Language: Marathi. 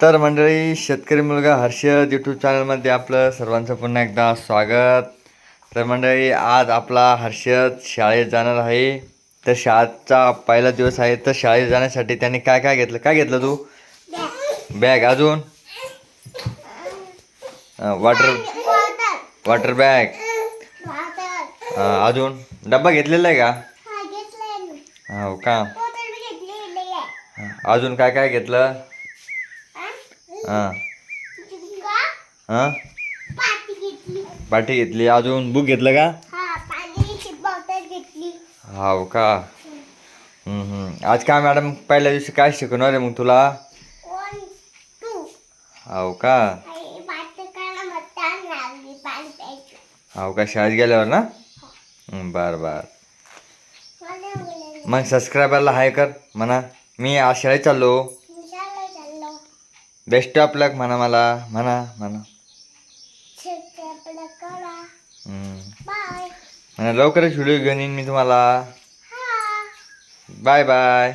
तर मंडळी शेतकरी मुलगा हर्षद यूट्यूब चॅनलमध्ये आपलं सर्वांचं पुन्हा एकदा स्वागत. तर मंडळी आज आपला हर्षद शाळेत जाणार आहे. तर शाळेचा पहिला दिवस आहे. तर शाळेत जाण्यासाठी त्याने काय काय घेतलं? काय घेतलं तू? बॅग. अजून? Water water bag. अजून? डब्बा घेतलेला आहे का? हो का? अजून काय काय घेतलं? हां. हां? पाठी घेतली. अजून बुक घेतलं का? हो का. आज काय मॅडम पहिल्या दिवशी काय शिकवणार आहे मग तुला? हो का? हो का? शाळेत गेल्यावर ना? हं, बर बर. मग सबस्क्रायबरला हाय कर म्हणा. मी आज शाळेत चाललो. बेस्ट ऑफ लक म्हणा मला म्हणा म्हणा. म्हणा लवकरच व्हिडिओ घेऊन येईन मी तुम्हाला बाय बाय